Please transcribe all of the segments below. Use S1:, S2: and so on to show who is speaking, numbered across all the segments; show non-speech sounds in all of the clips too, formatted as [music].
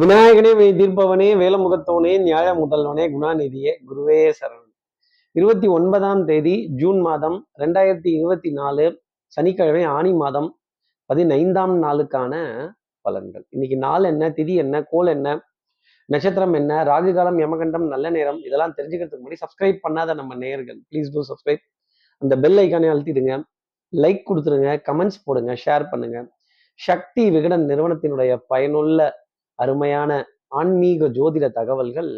S1: விநாயகனே மெய் தீர்ப்பவனே வேலமுகத்தவனே நியாய முதல்வனே குணாநிதியே குருவே சரண். இருபத்தி ஒன்பதாம் தேதி ஜூன் மாதம் ரெண்டாயிரத்தி இருபத்தி நாலு சனிக்கிழமை ஆணி மாதம் பதினைந்தாம் நாளுக்கான பலன்கள். இன்னைக்கு நாள் என்ன திதி என்ன கோல் என்ன நட்சத்திரம் என்ன ராகு காலம் யமகண்டம் நல்ல நேரம் இதெல்லாம் தெரிஞ்சுக்கிறதுக்கு முன்னாடி சப்ஸ்கிரைப் பண்ணாத நம்ம நேயர்கள் ப்ளீஸ் டூ சப்ஸ்கிரைப் அந்த பெல் ஐக்கானே அழுத்திடுங்க. லைக் கொடுத்துருங்க கமெண்ட்ஸ் போடுங்க ஷேர் பண்ணுங்க. சக்தி விகடன் நிறுவனத்தினுடைய பயனுள்ள அருமையான ஆன்மீக ஜோதிட தகவல்கள்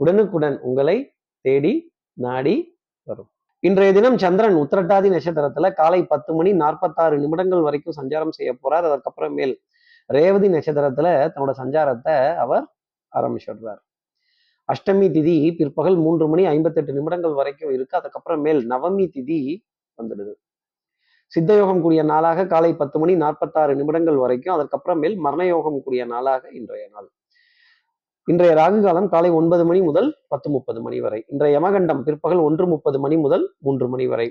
S1: உடனுக்குடன் உங்களை தேடி நாடி வரும். இன்றைய தினம் சந்திரன் உத்திரட்டாதி நட்சத்திரத்துல காலை பத்து மணி நாற்பத்தாறு நிமிடங்கள் வரைக்கும் சஞ்சாரம் செய்ய போறார். அதற்கப்புறமேல் ரேவதி நட்சத்திரத்துல தன்னோட சஞ்சாரத்தை அவர் ஆரம்பிச்சிடுறார். அஷ்டமி திதி பிற்பகல் மூன்று மணி ஐம்பத்தெட்டு நிமிடங்கள் வரைக்கும் இருக்கு. அதுக்கப்புறமேல் நவமி திதி வந்துடுது. சித்தயோகம் கூடிய நாளாக காலை பத்து மணி நாற்பத்தாறு நிமிடங்கள் வரைக்கும் அதற்கப்புறமேல் மரணயோகம் கூடிய நாளாக இன்றைய நாள். இன்றைய ராகு காலம் காலை ஒன்பது மணி முதல் பத்து முப்பது மணி வரை. இன்றைய யமகண்டம் பிற்பகல் ஒன்று முப்பது மணி முதல் மூன்று மணி வரை.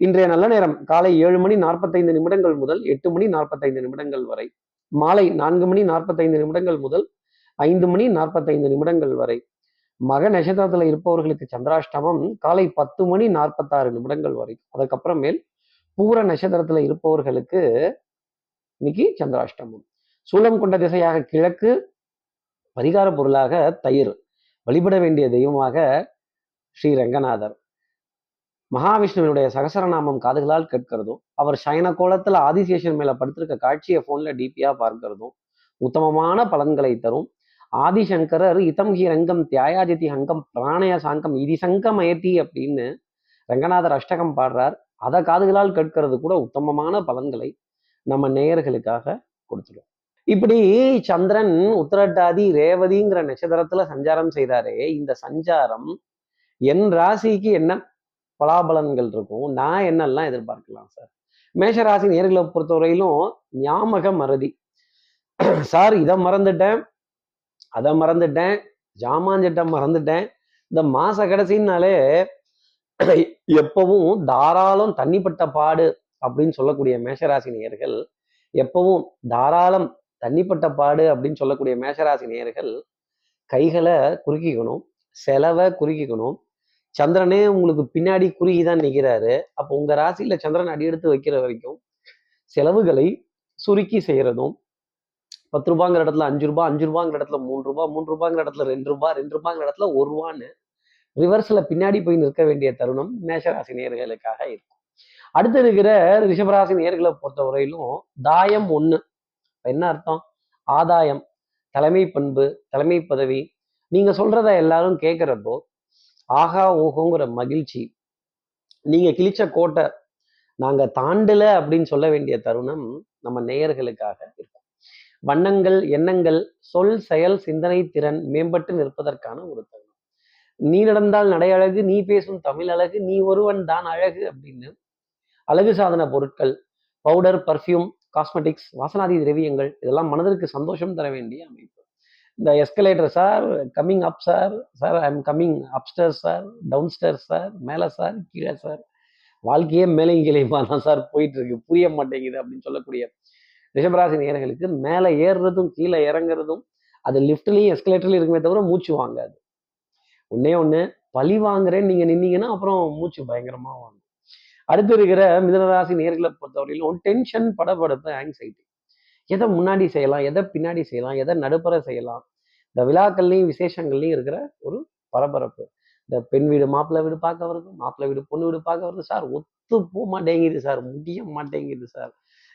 S1: இன்றைய நல்ல நேரம் காலை ஏழு மணி நாற்பத்தைந்து நிமிடங்கள் முதல் எட்டு மணி நாற்பத்தைந்து நிமிடங்கள் வரை. மாலை நான்கு மணி நாற்பத்தைந்து நிமிடங்கள் முதல் ஐந்து மணி நாற்பத்தைந்து நிமிடங்கள் வரை. மக நட்சத்திரத்துல இருப்பவர்களுக்கு சந்திராஷ்டமம் காலை பத்து மணி நாற்பத்தாறு நிமிடங்கள் வரை. அதுக்கப்புறமேல் பூர நட்சத்திரத்துல இருப்பவர்களுக்கு இன்னைக்கு சந்திராஷ்டமம். சூலம் கொண்ட திசையாக கிழக்கு பரிகார பொருளாக தயிர். வழிபட வேண்டிய தெய்வமாக ஸ்ரீ ரங்கநாதர். மகாவிஷ்ணுவினுடைய சகசரநாமம் காதுகளால் கேட்கிறதும் அவர் சயன கோலத்துல ஆதிசேஷன் மேல படுத்திருக்க காட்சியை போன்ல டிபியா பார்க்கிறதும் உத்தமமான பலன்களை தரும். ஆதிசங்கரர் இதம் ஹி ரங்கம் தியாயாதித்தி அங்கம் பிராணய சாங்கம் இதி சங்கம் அயத்தி அப்படின்னு ரங்கநாதர் அஷ்டகம் பாடுறார். அதை காதுகளால் கேட்கறது கூட உத்தமமான பலன்களை நம்ம நேயர்களுக்காக கொடுத்துடும் இப்படி சந்திரன் உத்திரட்டாதி ரேவதிங்கிற நட்சத்திரத்துல சஞ்சாரம் செய்தாரே இந்த சஞ்சாரம் என் ராசிக்கு என்ன பலாபலன்கள் இருக்கும் நான் என்னெல்லாம் எதிர்பார்க்கலாம் சார்? மேஷ ராசி நேர்களை பொறுத்தவரையிலும் ஞாபக மறதி. சார் இதை மறந்துட்டேன் அதை மறந்துட்டேன் ஜாமான்ஜிட்ட மறந்துட்டேன். இந்த மாச கடைசின்னாலே எப்பவும் தாராளம் தண்ணிப்பட்ட பாடு அப்படின்னு சொல்லக்கூடிய மேஷராசி நேயர்கள் எப்பவும் தாராளம் தண்ணிப்பட்ட பாடு அப்படின்னு சொல்லக்கூடிய மேஷராசி நேயர்கள் கைகளை குறுக்கிக்கணும் செலவை குறுக்கிக்கணும். சந்திரனே உங்களுக்கு பின்னாடி குறுகி தான் நிற்கிறாரு அப்போ உங்க ராசியில சந்திரன் அடியெடுத்து வைக்கிற வரைக்கும் செலவுகளை சுருக்கி செய்யறதும் பத்து ரூபாங்கிற இடத்துல அஞ்சு ரூபாய் அஞ்சு ரூபாங்கிற இடத்துல மூணு ரூபாய் மூணு ரூபாங்கிற இடத்துல ரெண்டு ரூபாய் ரெண்டு ரூபாங்கிற இடத்துல ஒரு ரூபான்னு ரிவர்ஸ்ல பின்னாடி போய் நிற்க வேண்டிய தருணம் மேஷராசி நேர்களுக்காக இருக்கும். அடுத்து இருக்கிற ரிஷபராசி நேர்களை பொறுத்தவரையிலும் தாயம் ஒண்ணு. என்ன அர்த்தம்? ஆதாயம் தலைமை பண்பு தலைமை பதவி. நீங்க சொல்றத எல்லாரும் கேட்குறப்போ ஆகா ஓஹோங்கிற மகிழ்ச்சி. நீங்க கிழிச்ச கோட்டை நாங்க தாண்டல அப்படின்னு சொல்ல வேண்டிய தருணம் நம்ம நேயர்களுக்காக இருக்கும். வண்ணங்கள் எண்ணங்கள் சொல் செயல் சிந்தனை திறன் மேம்பட்டு நிற்பதற்கான ஒரு தருணம். நீ நடந்தால் நடை அழகு நீ பேசும் தமிழ் அழகு நீ ஒருவன் தான் அழகு அப்படின்னு அழகு சாதன பொருட்கள் பவுடர் பர்ஃப்யூம் காஸ்மெட்டிக்ஸ் வாசனாதி திரவியங்கள் இதெல்லாம் மனதிற்கு சந்தோஷம் தர வேண்டிய அமைப்பு. இந்த escalator sir coming up sir sir I am coming upstairs sir downstairs sir மேலே சார் கீழே சார் வாழ்க்கையே மேலே கீழேயுமா [laughs] தான் சார் போயிட்டு இருக்கு புரிய மாட்டேங்குது அப்படின்னு சொல்லக்கூடிய ரிஷபராசி நேயர்களுக்கு மேலே ஏறுறதும் கீழே இறங்குறதும் அது லிஃப்ட்லையும் எஸ்கலேட்டர்லையும் இருக்குமே தவிர மூச்சு வாங்காது. ஒன்னே ஒன்று பழி வாங்குறேன்னு நீங்கள் நின்னீங்கன்னா அப்புறம் மூச்சு பயங்கரமா வாங்கும். அடுத்து இருக்கிற மிதனராசி நேர்களை பொறுத்தவரையிலும் டென்ஷன் படப்படுத்த ஆங்ஸைட்டி எதை முன்னாடி செய்யலாம் எதை பின்னாடி செய்யலாம் எதை நடுப்புற செய்யலாம்? இந்த விழாக்கள்லையும் விசேஷங்கள்லையும் இருக்கிற ஒரு பரபரப்பு. இந்த பெண் வீடு மாப்பிள்ளை வீடு பார்க்க வருது மாப்பிள்ளை வீடு பொண்ணு வீடு பார்க்க வருது சார் ஒத்து போக மாட்டேங்குது சார். முடிய மாட்டேங்குது சார்.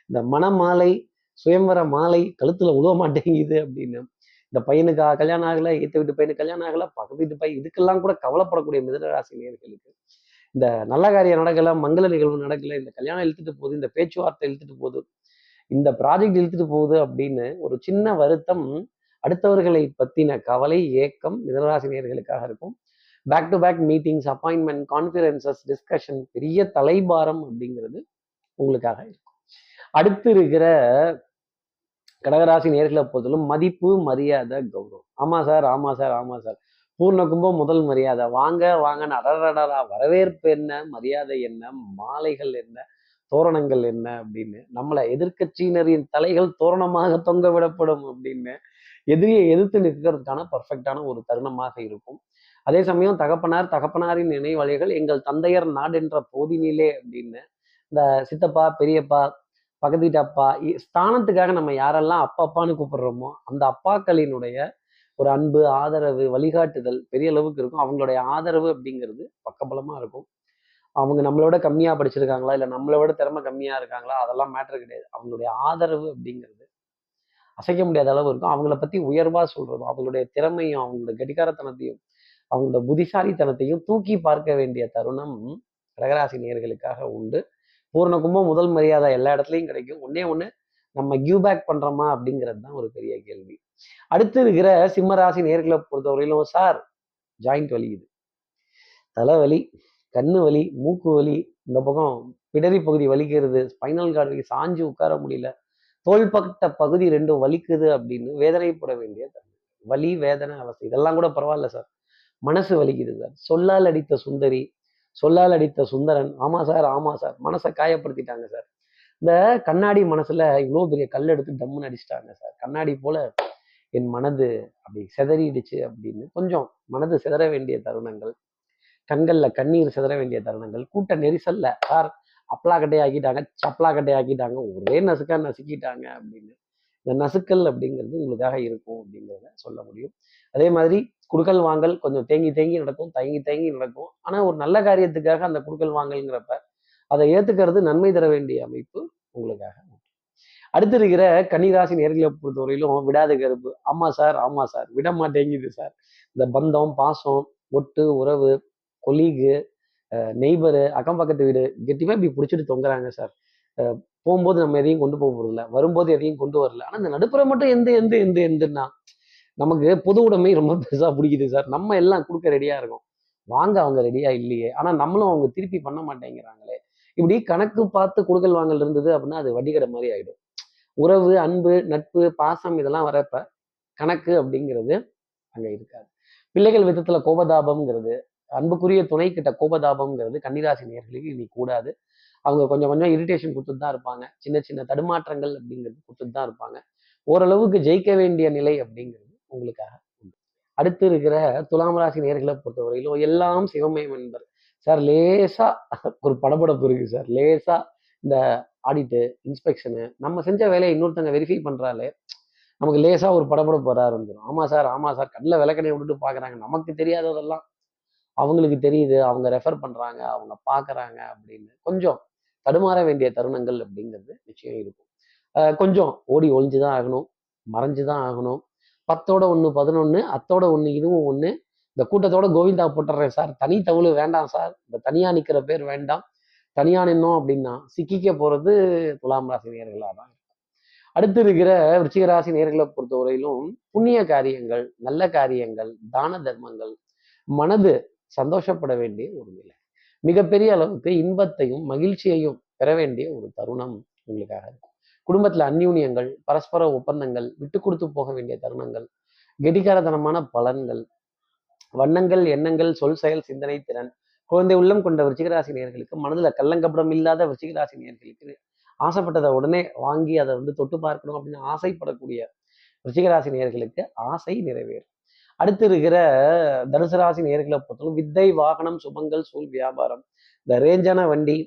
S1: இந்த மணமாலை சுயம்பர மாலை கழுத்துல உழுவ மாட்டேங்குது அப்படின்னு இந்த பையனுக்கு கல்யாணம் ஆகல ஏத்த வீட்டு பையனுக்கு கல்யாணம் ஆகல பக்கத்து வீட்டு பையன் இதுக்கெல்லாம் கூட கவலைப்படக்கூடிய மிதனராசி நேர்களுக்கு இந்த நல்ல காரியம் நடக்கல மங்கள நிகழ்வு நடக்கல இந்த கல்யாணம் இழுத்துட்டு போகுது இந்த பேச்சுவார்த்தை இழுத்துட்டு போகுது இந்த ப்ராஜெக்ட் இழுத்துட்டு போகுது அப்படின்னு ஒரு சின்ன வருத்தம் அடுத்தவர்களை பத்தின கவலை ஏக்கம் மிதனராசினியர்களுக்காக இருக்கும். Back to back meetings appointment conferences discussion பெரிய தலைபாரம் அப்படிங்கிறது உங்களுக்காக இருக்கும். அடுத்து இருக்கிற கடகராசி நேர்களை பொறுத்தலும் மதிப்பு மரியாதை கௌரவம். ஆமாம் சார் ஆமா சார் ஆமாம் சார். பூர்ண கும்பம் முதல் மரியாதை. வாங்க வாங்கன்னு அடரடரா வரவேற்பு என்ன மரியாதை என்ன மாலைகள் என்ன தோரணங்கள் என்ன அப்படின்னு. நம்மளை எதிர்க்கட்சியினரின் தலைகள் தோரணமாக தொங்க விடப்படும் அப்படின்னு எதிரியை எதிர்த்து நிற்கிறதுக்கான பர்ஃபெக்டான ஒரு தருணமாக இருக்கும். அதே சமயம் தகப்பனார் தகப்பனாரின் நினைவலைகள் எங்கள் தந்தையர் நாடென்ற போதினிலே அப்படின்னு இந்த சித்தப்பா பெரியப்பா பக்கத்து வீட்டு அப்பா இ- ஸ்தானத்துக்காக நம்ம யாரெல்லாம் அப்பா அப்பான்னு கூப்பிடுறோமோ அந்த அப்பாக்களினுடைய ஒரு அன்பு ஆதரவு வழிகாட்டுதல் பெரிய அளவுக்கு இருக்கும். அவங்களுடைய ஆதரவு அப்படிங்கிறது பக்கபலமாக இருக்கும். அவங்க நம்மளோட கம்மியாக படிச்சிருக்காங்களா? இல்லை நம்மளோட திறமை கம்மியாக இருக்காங்களா? அதெல்லாம் மேட்ரு கிடையாது. அவங்களுடைய ஆதரவு அப்படிங்கிறது அசைக்க முடியாத அளவு இருக்கும். அவங்கள பற்றி உயர்வாக சொல்கிறதும் அவங்களுடைய திறமையும் அவங்களோட கடிகாரத்தனத்தையும் அவங்களோட புத்திசாலித்தனத்தையும் தூக்கி பார்க்க வேண்டிய தருணம் கடகராசி நேர்களுக்காக உண்டு. பூர்ண கும்பம் முதல் மரியாதை எல்லா இடத்துலையும் கிடைக்கும். ஒன்னே ஒன்று நம்ம கிவ் பேக் பண்றோமா அப்படிங்கிறது தான் ஒரு பெரிய கேள்வி. அடுத்து இருக்கிற சிம்மராசி நேர்களை பொறுத்தவரையிலும் சார் ஜாயிண்ட் வலிக்குது தலைவலி கண்ணு வலி மூக்கு வலி இந்த பக்கம் பிடரி பகுதி வலிக்கிறது ஸ்பைனல் கார்டு வலி சாஞ்சு உட்கார முடியல தோள்பட்ட பகுதி ரெண்டும் வலிக்குது அப்படின்னு வேதனைப்பட வேண்டிய வலி வேதனை அவஸ்தை இதெல்லாம் கூட பரவாயில்ல சார் மனசு வலிக்குது சார் சொல்லால் அடித்த சுந்தரி சொல்லால் அடித்த சுந்தரன். ஆமா சார் ஆமா சார். மனசை காயப்படுத்திட்டாங்க சார். இந்த கண்ணாடி மனசுல இவ்வளோ பெரிய கல் எடுத்து டம்முன்னு அடிச்சிட்டாங்க சார். கண்ணாடி போல என் மனது அப்படி சிதறிடுச்சு அப்படின்னு கொஞ்சம் மனது சிதற வேண்டிய தருணங்கள் கண்கள்ல கண்ணீர் சிதற வேண்டிய தருணங்கள் கூட்ட நெரிசல்ல சார் அப்பலா கட்டையை ஆக்கிட்டாங்க சப்பலா கட்டையை ஆக்கிட்டாங்க ஒரே நசுக்கா நசுக்கிட்டாங்க அப்படின்னு. இந்த நசுக்கல் அப்படிங்கிறது உங்களுக்காக இருக்கும் அப்படிங்கிறத சொல்ல முடியும். அதே மாதிரி குடுக்கல் வாங்கல் கொஞ்சம் தேங்கி தேங்கி நடக்கும் தயங்கி தயங்கி நடக்கும். ஆனால் ஒரு நல்ல காரியத்துக்காக அந்த குடுக்கல் வாங்கல்ங்கிறப்ப அதை ஏற்றுக்கிறது நன்மை தர வேண்டிய அமைப்பு உங்களுக்காக. அடுத்து இருக்கிற கன்னிராசி நேர்களை பொறுத்தவரையிலும் விடாத கருப்பு. ஆமா சார் ஆமா சார். விட மாட்டேங்குது சார். இந்த பந்தம் பாசம் ஒட்டு உறவு கொலீகு நெய்பரு அக்கம் பக்கத்து வீடு கெட்டிமா இப்படி பிடிச்சிட்டு தொங்குறாங்க சார். போகும்போது நம்ம எதையும் கொண்டு போக போகிறதில்ல வரும்போது எதையும் கொண்டு வரல. ஆனால் இந்த நடுப்புற மட்டும் எந்த எந்த எந்த எந்தன்னா நமக்கு பொது உடைமை ரொம்ப பெருசாக பிடிக்குது சார். நம்ம எல்லாம் கொடுக்க ரெடியாக இருக்கோம். வாங்க அவங்க ரெடியாக இல்லையே. ஆனால் நம்மளும் அவங்க திருப்பி பண்ண மாட்டேங்கிறாங்களே. இப்படி கணக்கு பார்த்து கொடுக்கல் வாங்கல் இருந்தது அப்படின்னா அது வட்டிக்கடை மாதிரி ஆகிடும் உறவு அன்பு நட்பு பாசம் இதெல்லாம் வரப்ப கணக்கு அப்படிங்கிறது அங்கே இருக்காது. பிள்ளைகள் விதத்தில் கோபதாபம்ங்கிறது அன்புக்குரிய துணை கிட்ட கோபதாபம்ங்கிறது கன்னிராசி நேர்களுக்கு இனி கூடாது. அவங்க கொஞ்சம் கொஞ்சம் இரிட்டேஷன் கொடுத்துட்டு தான் இருப்பாங்க. சின்ன சின்ன தடுமாற்றங்கள் அப்படிங்கிறது கொடுத்துட்டு தான் இருப்பாங்க. ஓரளவுக்கு ஜெயிக்க வேண்டிய நிலை அப்படிங்கிறது உங்களுக்காக. அடுத்து இருக்கிற துலாம் ராசி நேர்களை பொறுத்தவரையிலும் எல்லாம் சிவமயம் என்பர். சார் லேசா ஒரு படபடப்பு இருக்கு சார். லேசா இந்த ஆடிட்டு இன்ஸ்பெக்ஷனு நம்ம செஞ்ச வேலையை இன்னொருத்தங்க வெரிஃபை பண்றாலே நமக்கு லேசா ஒரு படபடப்பு வர ஆரம்பிச்சிடும் ஆமா சார் ஆமா சார். கண்ணில் விளக்கணை விட்டுட்டு பாக்குறாங்க. நமக்கு தெரியாததெல்லாம் அவங்களுக்கு தெரியுது. அவங்க ரெஃபர் பண்றாங்க. அவங்க பாக்குறாங்க அப்படின்னு. கொஞ்சம் தடுமாற வேண்டிய தருணங்கள் அப்படிங்கிறது நிச்சயம் இருக்கும். கொஞ்சம் ஓடி ஒழிஞ்சுதான் ஆகணும். மறைஞ்சுதான் ஆகணும். பத்தோட ஒன்று பதினொன்று அத்தோட ஒன்று இதுவும் ஒன்று இந்த கூட்டத்தோட கோவிந்தா போட்டுறேன் சார். தனி தவுளு வேண்டாம் சார். இந்த தனியா நிற்கிற பேர் வேண்டாம். தனியாக நின்னோம் அப்படின்னா சிக்கிக்க போறது துலாம் ராசி நேர்களாக தான் அடுத்து இருக்கிற விருச்சிக ராசி நேர்களை பொறுத்தவரையிலும் புண்ணிய காரியங்கள் நல்ல காரியங்கள் தான தர்மங்கள் மனது சந்தோஷப்பட வேண்டிய ஒரு நிலை. மிகப்பெரிய அளவுக்கு இன்பத்தையும் மகிழ்ச்சியையும் பெற வேண்டிய ஒரு தருணம் உங்களுக்காக இருக்கும். குடும்பத்தில் அந்யூன்யங்கள் பரஸ்பர ஒப்பந்தங்கள் விட்டு கொடுத்து போக வேண்டிய தருணங்கள் கெடிகாரத்தனமான பலன்கள் வண்ணங்கள் எண்ணங்கள் சொல் செயல் சிந்தனை திறன் குழந்தை உள்ளம் கொண்ட விருச்சிகராசி நேயர்களுக்கு மனதில் கள்ளங்கப்படம் இல்லாத விருச்சிகராசி நேர்களுக்கு ஆசைப்பட்டதை உடனே வாங்கி அதை வந்து தொட்டு பார்க்கணும் அப்படின்னு ஆசைப்படக்கூடிய விருச்சிகராசி நேர்களுக்கு ஆசை நிறைவேறும். அடுத்து இருக்கிற தனுசு ராசி நேர்களை பொறுத்தவரை வித்தை வாகனம் சுபங்கள் சூழ் வியாபாரம் இந்த ரேஞ்சான வண்டி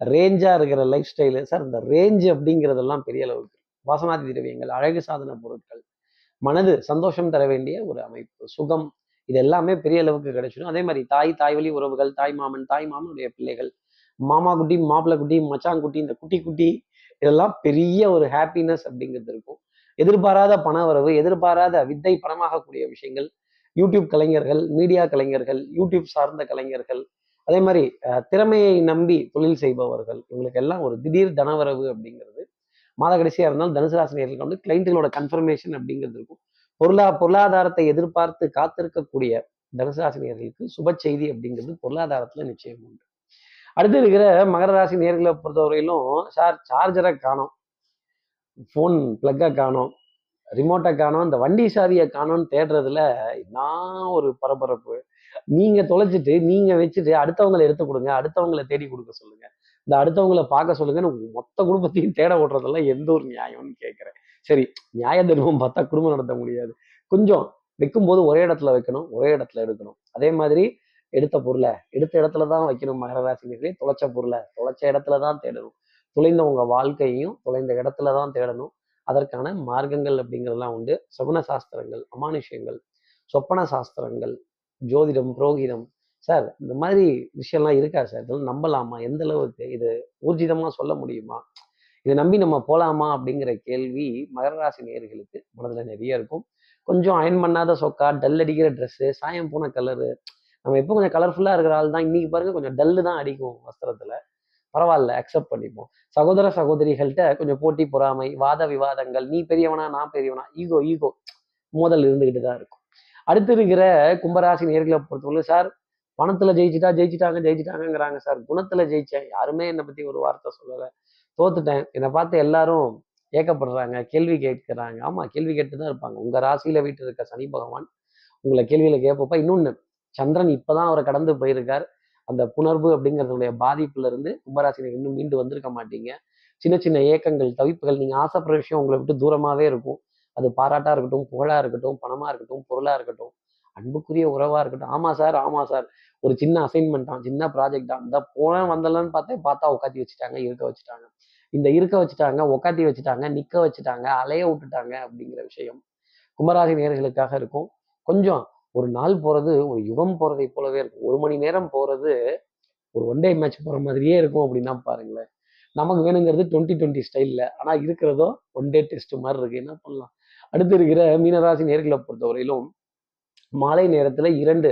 S1: ரேஞ்சா இருக்கிற லைஃப் ஸ்டைலு சார் இந்த ரேஞ்ச் அப்படிங்கிறதெல்லாம் பெரிய அளவுக்கு. வாசனாதி திரவியங்கள் அழகு சாதன பொருட்கள் மனது சந்தோஷம் தர வேண்டிய ஒரு அமைப்பு சுகம் இது எல்லாமே பெரிய அளவுக்கு கிடைச்சிடும். அதே மாதிரி தாய் தாய் வழி உறவுகள் தாய் மாமன் தாய் மாமனுடைய பிள்ளைகள் மாமா குட்டி மாப்பிள்ளை குட்டி மச்சாங்குட்டி இந்த குட்டி குட்டி இதெல்லாம் பெரிய ஒரு ஹாப்பினஸ் அப்படிங்கிறது இருக்கும். எதிர்பாராத பண வரவு எதிர்பாராத வித்தை பணமாகக்கூடிய விஷயங்கள் யூடியூப் கலைஞர்கள் மீடியா கலைஞர்கள் யூடியூப் சார்ந்த கலைஞர்கள் அதே மாதிரி திறமையை நம்பி தொழில் செய்பவர்கள் இவங்களுக்கு எல்லாம் ஒரு திடீர் தனவரவு அப்படிங்கிறது. மாத கடைசியாக இருந்தாலும் தனுசு ராசினியர்களுக்கு வந்து கிளைண்ட்டுகளோட கன்ஃபர்மேஷன் அப்படிங்கிறது இருக்கும். பொருளா பொருளாதாரத்தை எதிர்பார்த்து காத்திருக்கக்கூடிய தனுசு ராசினியர்களுக்கு சுப செய்தி அப்படிங்கிறது பொருளாதாரத்தில் நிச்சயம் உண்டு. அடுத்து இருக்கிற மகர ராசி நேர்களை பொறுத்தவரையிலும் சார் சார்ஜரை காணோம். ஃபோன் பிளக்கை காணோம். ரிமோட்டை காணோம். இந்த வண்டி சாவியை காணோம்னு தேடுறதுல நான் ஒரு பரபரப்பு. நீங்க தொலைச்சிட்டு நீங்க வச்சுட்டு அடுத்தவங்களை எடுத்து கொடுங்க அடுத்தவங்களை தேடி கொடுக்க சொல்லுங்க. இந்த அடுத்தவங்களை பார்க்க சொல்லுங்கன்னு மொத்த குடும்பத்தையும் தேட ஓடுறதெல்லாம் எந்த ஒரு நியாயம்னு கேட்குறேன். சரி நியாய தர்மம் பார்த்தா குடும்பம் நடத்த முடியாது. கொஞ்சம் வைக்கும்போது ஒரே இடத்துல வைக்கணும் ஒரே இடத்துல எடுக்கணும். அதே மாதிரி எடுத்த பொருளை எடுத்த இடத்துல தான் வைக்கணும் மகர ராசினியர்களே. தொலைச்ச பொருளை தொலைச்ச இடத்துல தான் தேடணும். தொலைந்த உங்க வாழ்க்கையும் தொலைந்த இடத்துல தான் தேடணும். அதற்கான மார்க்கங்கள் அப்படிங்கிறதெல்லாம் உண்டு. சகுன சாஸ்திரங்கள் அமானுஷ்யங்கள் சொப்பன சாஸ்திரங்கள் ஜோதிடம் புரோகிதம். சார் இந்த மாதிரி விஷயம்லாம் இருக்கா சார்? இதெல்லாம் நம்பலாமா? எந்த அளவுக்கு? இது ஊர்ஜிதமாக சொல்ல முடியுமா? இதை நம்பி நம்ம போகலாமா அப்படிங்கிற கேள்வி மகர ராசி நேயர்களுக்கு மனதில் நிறைய இருக்கும். கொஞ்சம் அயன் பண்ணாத சொக்கா டல் அடிக்கிற ட்ரெஸ்ஸு சாயம் போன கலரு நம்ம எப்போ கொஞ்சம் கலர்ஃபுல்லாக இருக்கிற ஆள் தான். இன்னைக்கு பாருங்க கொஞ்சம் டல்லு தான் அடிக்கும் வஸ்திரத்தில். பரவாயில்ல அக்செப்ட் பண்ணிப்போம். சகோதர சகோதரிகள்கிட்ட கொஞ்சம் போட்டி பொறாமை வாத விவாதங்கள். நீ பெரியவனா நான் பெரியவனா. ஈகோ ஈகோ மோதல் இருந்துக்கிட்டு தான் இருக்கும். அடுத்து இருக்கிற கும்பராசி நேர்களை பொறுத்தவரை சார் பணத்துல ஜெயிச்சிட்டா ஜெயிச்சிட்டாங்க ஜெயிச்சிட்டாங்கங்கிறாங்க சார். குணத்துல ஜெயிச்சேன். யாருமே என்னை பத்தி ஒரு வார்த்தை சொல்லலை. தோத்துட்டேன். என்னை பார்த்து எல்லாரும் ஏக்கப்படுறாங்க கேள்வி கேட்கிறாங்க. ஆமா கேள்வி கேட்டு தான் இருப்பாங்க. உங்க ராசியில வீட்டு இருக்க சனி பகவான் உங்களை கேள்வியில கேட்பப்ப இன்னொன்னு சந்திரன் இப்பதான் அவரை கடந்து போயிருக்கார். அந்த புணர்வு அப்படிங்கிறதுடைய பாதிப்புல இருந்து கும்பராசினர் இன்னும் மீண்டு வந்திருக்க மாட்டீங்க. சின்ன சின்ன ஏக்கங்கள் தவிப்புகள் நீங்க ஆசைப்படுற விஷயம் உங்களை விட்டு தூரமாவே இருக்கும். அது பாராட்டா இருக்கட்டும் புகழா இருக்கட்டும் பணமா இருக்கட்டும் பொருளா இருக்கட்டும் அன்புக்குரிய உறவா இருக்கட்டும். ஆமா சார் ஆமா சார். ஒரு சின்ன அசைன்மெண்ட் தான் சின்ன ப்ராஜெக்ட் தான். இந்த போன வந்தலன்னு பார்த்தே பார்த்தா உட்காத்தி வச்சுட்டாங்க இருக்க வச்சுட்டாங்க. இந்த இருக்க வச்சுட்டாங்க உக்காத்தி வச்சுட்டாங்க நிக்க வச்சுட்டாங்க அலைய விட்டுட்டாங்க அப்படிங்கிற விஷயம் கும்பராசி நேர்களுக்காக இருக்கும். கொஞ்சம் ஒரு நாள் போறது ஒரு யுகம் போறதை போலவே இருக்கும். ஒரு மணி நேரம் போறது ஒரு ஒன் டே மேட்ச் போற மாதிரியே இருக்கும் அப்படின்னா பாருங்களேன். நமக்கு வேணுங்கிறது டுவெண்ட்டி டுவெண்ட்டி ஸ்டைலில் ஆனால் இருக்கிறதோ ஒன் டே டெஸ்ட் மாதிரி இருக்கு. என்ன பண்ணலாம்? அடுத்து இருக்கிற மீனராசி நேர்களை பொறுத்தவரையிலும் மாலை நேரத்தில் இரண்டு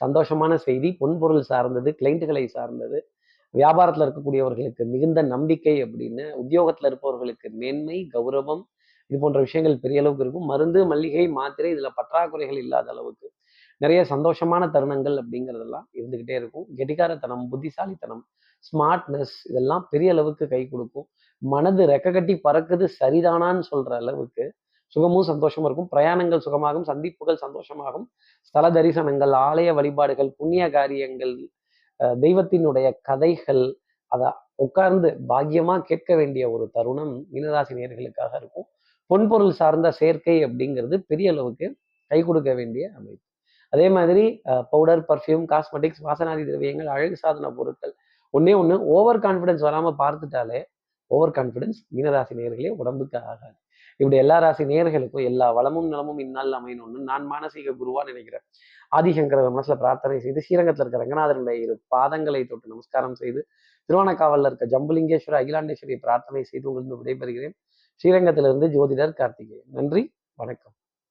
S1: சந்தோஷமான செய்தி பொன்பொருள் சார்ந்தது கிளைண்ட்டுகளை சார்ந்தது வியாபாரத்தில் இருக்கக்கூடியவர்களுக்கு மிகுந்த நம்பிக்கை அப்படின்னு உத்தியோகத்தில் இருப்பவர்களுக்கு மேன்மை கௌரவம் இது போன்ற விஷயங்கள் பெரிய அளவுக்கு இருக்கும். மருந்து மல்லிகை மாத்திரை இதுல பற்றாக்குறைகள் இல்லாத அளவுக்கு நிறைய சந்தோஷமான தருணங்கள் அப்படிங்கிறதெல்லாம் இருந்துகிட்டே இருக்கும். கெட்டிக்காரத்தனம் புத்திசாலித்தனம் ஸ்மார்ட்னஸ் இதெல்லாம் பெரிய அளவுக்கு கை கொடுக்கும். மனது ரெக்க கட்டி பறக்குது சரிதானான்னு சொல்ற அளவுக்கு சுகமும் சந்தோஷமும் இருக்கும். பிரயாணங்கள் சுகமாகும் சந்திப்புகள் சந்தோஷமாகும். ஸ்தல தரிசனங்கள் ஆலய வழிபாடுகள் புண்ணிய காரியங்கள் தெய்வத்தினுடைய கதைகள் அதை உட்கார்ந்து பாக்கியமா கேட்க வேண்டிய ஒரு தருணம் மீனராசி நேர்களுக்காக இருக்கும். பொன்பொருள் சார்ந்த சேர்க்கை அப்படிங்கிறது பெரிய அளவுக்கு கை கொடுக்க வேண்டிய அமைப்பு. அதே மாதிரி பவுடர் பர்ஃப்யூம் காஸ்மெட்டிக்ஸ் வாசனாதி திரவியங்கள் அழகு சாதன பொருட்கள் ஒன்னே ஒன்று ஓவர் கான்ஃபிடன்ஸ் வராமல் பார்த்துட்டாலே ஓவர் கான்ஃபிடன்ஸ் மீனராசி நேர்களே உடம்புக்கு ஆகாது. இப்படி எல்லா ராசி நேர்களுக்கும் எல்லா வளமும் நலமும் இந்நாள் அமையணும்னு நான் மானசீக குருவா நினைக்கிறேன். ஆதிசங்கர மனசுல பிரார்த்தனை செய்து ஸ்ரீரங்கத்தில் இருக்க ரங்கநாதனுடைய இரு பாதங்களை தொட்டு நமஸ்காரம் செய்து திருவானக்காவலில் இருக்க ஜம்புலிங்கேஸ்வர அகிலாண்டேஸ்வரி பிரார்த்தனை செய்து உங்களுக்கு விடைபெறுகிறேன். ஸ்ரீரங்கத்திலிருந்து ஜோதிடர் கார்த்திகேயன். நன்றி வணக்கம்.